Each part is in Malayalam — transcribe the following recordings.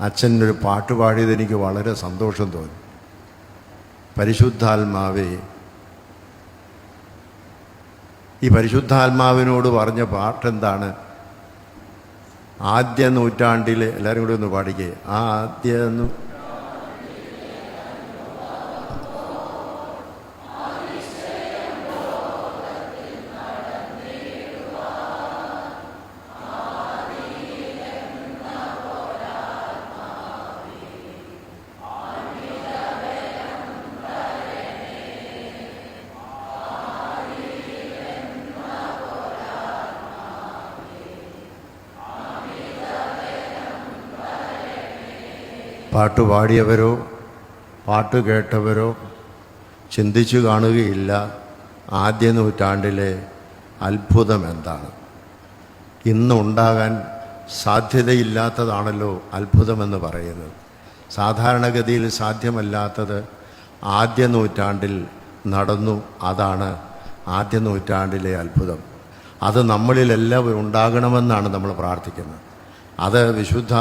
അച്ഛൻ ഒരു പാട്ട് പാടിയത് എനിക്ക് വളരെ സന്തോഷം തോന്നി. പരിശുദ്ധാത്മാവേ ഈ പരിശുദ്ധാത്മാവിനോട് പറഞ്ഞ പാട്ടെന്താണ്? ആദ്യ നൂറ്റാണ്ടിൽ എല്ലാവരും കൂടി ഒന്ന് പാടിക്കേ. ആദ്യ പാട്ട് പാടിയവരോ പാട്ട് കേട്ടവരോ ചിന്തിച്ചു കാണുകയില്ല. ആദ്യ നൂറ്റാണ്ടിലെ അത്ഭുതം എന്താണ്? ഇന്നുണ്ടാകാൻ സാധ്യതയില്ലാത്തതാണല്ലോ അത്ഭുതമെന്ന് പറയുന്നത്. സാധാരണഗതിയിൽ സാധ്യമല്ലാത്തത് ആദ്യ നൂറ്റാണ്ടിൽ നടന്നു അതാണ് ആദ്യ നൂറ്റാണ്ടിലെ അത്ഭുതം. അത് നമ്മളിലെല്ലാം ഉണ്ടാകണമെന്നാണ് നമ്മൾ പ്രാർത്ഥിക്കുന്നത്. അത് വിശുദ്ധ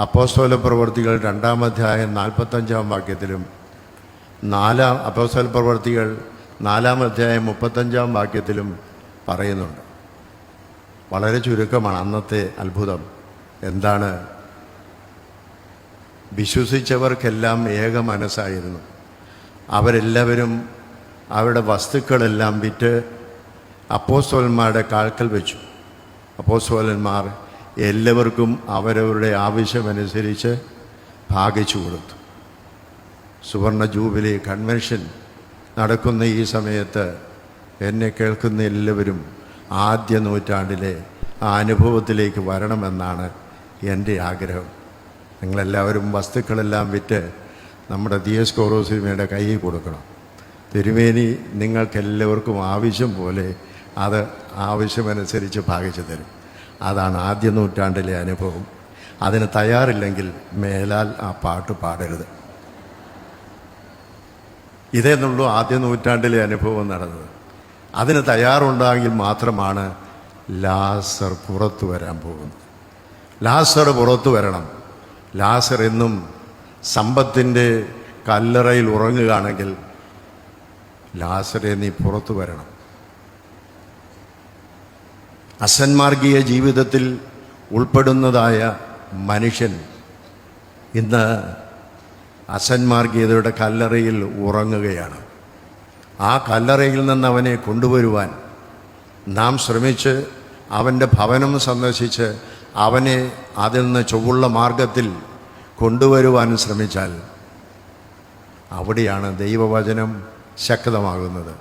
അപ്പോസ്തോല പ്രവർത്തികൾ രണ്ടാം അധ്യായം നാൽപ്പത്തഞ്ചാം വാക്യത്തിലും നാലാം അപ്പോസ്തോല പ്രവർത്തികൾ നാലാം അധ്യായം മുപ്പത്തഞ്ചാം വാക്യത്തിലും പറയുന്നുണ്ട്. വളരെ ചുരുക്കമാണ് അന്നത്തെ അത്ഭുതം. എന്താണ്? വിശ്വസിച്ചവർക്കെല്ലാം ഏക മനസ്സായിരുന്നു. അവരെല്ലാവരും അവരുടെ വസ്തുക്കളെല്ലാം വിറ്റ് അപ്പോസ്തോലന്മാരുടെ കാൽക്കൽ വെച്ചു. അപ്പോസ്തോലന്മാർ എല്ലാവർക്കും അവരവരുടെ ആവശ്യമനുസരിച്ച് ഭാഗിച്ചു കൊടുത്തു. സുവർണ ജൂബിലി കൺവെൻഷൻ നടക്കുന്ന ഈ സമയത്ത് എന്നെ കേൾക്കുന്ന എല്ലാവരും ആദ്യ നൂറ്റാണ്ടിലെ ആ അനുഭവത്തിലേക്ക് വരണമെന്നാണ് എന്റെ ആഗ്രഹം. നിങ്ങളെല്ലാവരും വസ്തുക്കളെല്ലാം വിറ്റ് നമ്മുടെ ദിയസ് കോറോസിമയുടെ കയ്യിൽ കൊടുക്കണം. തിരുമേനി നിങ്ങൾക്കെല്ലാവർക്കും ആവശ്യം പോലെ അത് ആവശ്യമനുസരിച്ച് ഭാഗിച്ചു തരും. അതാണ് ആദ്യ നൂറ്റാണ്ടിലെ അനുഭവം. അതിന് തയ്യാറില്ലെങ്കിൽ മേലാൽ ആ പാട്ട് പാടരുത്. ഇതേന്നുള്ളൂ ആദ്യ നൂറ്റാണ്ടിലെ അനുഭവം നടന്നത്. അതിന് തയ്യാറുണ്ടെങ്കിൽ മാത്രമാണ് ലാസർ പുറത്തു വരാൻ പോകുന്നത്. ലാസർ പുറത്തു വരണം. ലാസർ എന്നും സമ്പത്തിന്റെ കല്ലറയിൽ ഉറങ്ങുകയാണെങ്കിൽ ലാസറെ നീ പുറത്തു വരണം. അസന്മാർഗീയ ജീവിതത്തിൽ ഉൾപ്പെടുന്നതായ മനുഷ്യൻ ഇന്ന് അസന്മാർഗീയതയുടെ കല്ലറയിൽ ഉറങ്ങുകയാണ്. ആ കല്ലറയിൽ നിന്ന് അവനെ കൊണ്ടുവരുവാൻ നാം ശ്രമിച്ച് അവന്റെ ഭവനം സന്ദർശിച്ച് അവനെ അതിൽ നിന്ന് ചൊവ്വുള്ള മാർഗത്തിൽ കൊണ്ടുവരുവാൻ ശ്രമിച്ചാൽ അവിടെയാണ് ദൈവവചനം ശക്തമാകുന്നത്.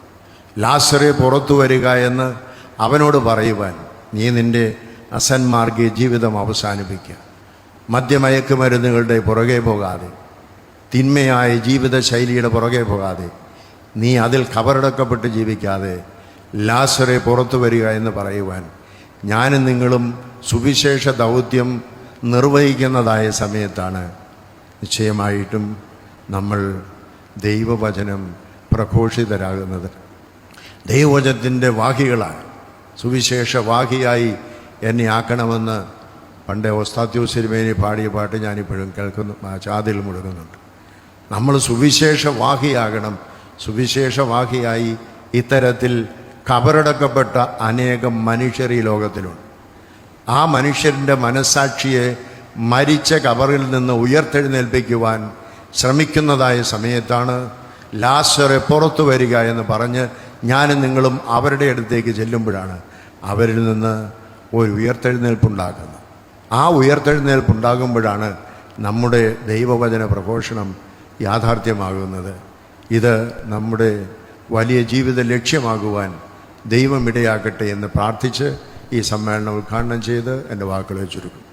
ലാസറെ പുറത്തു വരിക എന്ന് അവനോട് പറയുവാൻ നീ നിന്റെ അസന്മാർഗീയ ജീവിതം അവസാനിപ്പിക്കുക മദ്യമയക്കുമരുന്നുകളുടെ പുറകെ പോകാതെ തിന്മയായ ജീവിതശൈലിയുടെ പുറകെ പോകാതെ നീ അതിൽ കബറടക്കപ്പെട്ട് ജീവിക്കാതെ ലാസറെ പുറത്തു വരിക എന്ന് പറയുവാൻ ഞാനും നിങ്ങളും സുവിശേഷ ദൗത്യം നിർവഹിക്കുന്നതായ സമയത്താണ് നിശ്ചയമായിട്ടും നമ്മൾ ദൈവവചനം പ്രഘോഷിതരാകുന്നത്. ദൈവവചനത്തിന്റെ വാഹികളാണ്. സുവിശേഷ വാഹിയായി എന്നെ ആക്കണമെന്ന് പണ്ടേ ഒസ്താത്യോ സിനിമേനി പാടിയ പാട്ട് ഞാനിപ്പോഴും കേൾക്കുന്നു ചാതിൽ മുഴുകുന്നുണ്ട് നമ്മൾ സുവിശേഷ വാഹിയാകണം സുവിശേഷ വാഹിയായി ഇത്തരത്തിൽ കബറടക്കപ്പെട്ട അനേകം മനുഷ്യർ ഈ ലോകത്തിലുണ്ട്. ആ മനുഷ്യന്റെ മനസ്സാക്ഷിയെ മരിച്ച കബറിൽ നിന്ന് ഉയർത്തെഴുന്നേൽപ്പിക്കുവാൻ ശ്രമിക്കുന്നതായ സമയത്താണ് ലാസറെ പുറത്തു വരിക എന്ന് പറഞ്ഞ് ഞാനും നിങ്ങളും അവരുടെ അടുത്തേക്ക് ചെല്ലുമ്പോഴാണ് അവരിൽ നിന്ന് ഒരു ഉയർത്തെഴുന്നേൽപ്പുണ്ടാക്കുന്നത് ആ ഉയർത്തെഴുന്നേൽപ്പുണ്ടാകുമ്പോഴാണ് നമ്മുടെ ദൈവവചന പ്രഘോഷണം യാഥാർത്ഥ്യമാകുന്നത്. ഇത് നമ്മുടെ വലിയ ജീവിത ലക്ഷ്യമാകുവാൻ ദൈവം ഇടയാക്കട്ടെ എന്ന് പ്രാർത്ഥിച്ച് ഈ സമ്മേളനം ഉദ്ഘാടനം ചെയ്ത് എന്റെ വാക്കുകളെ ചുരുക്കും.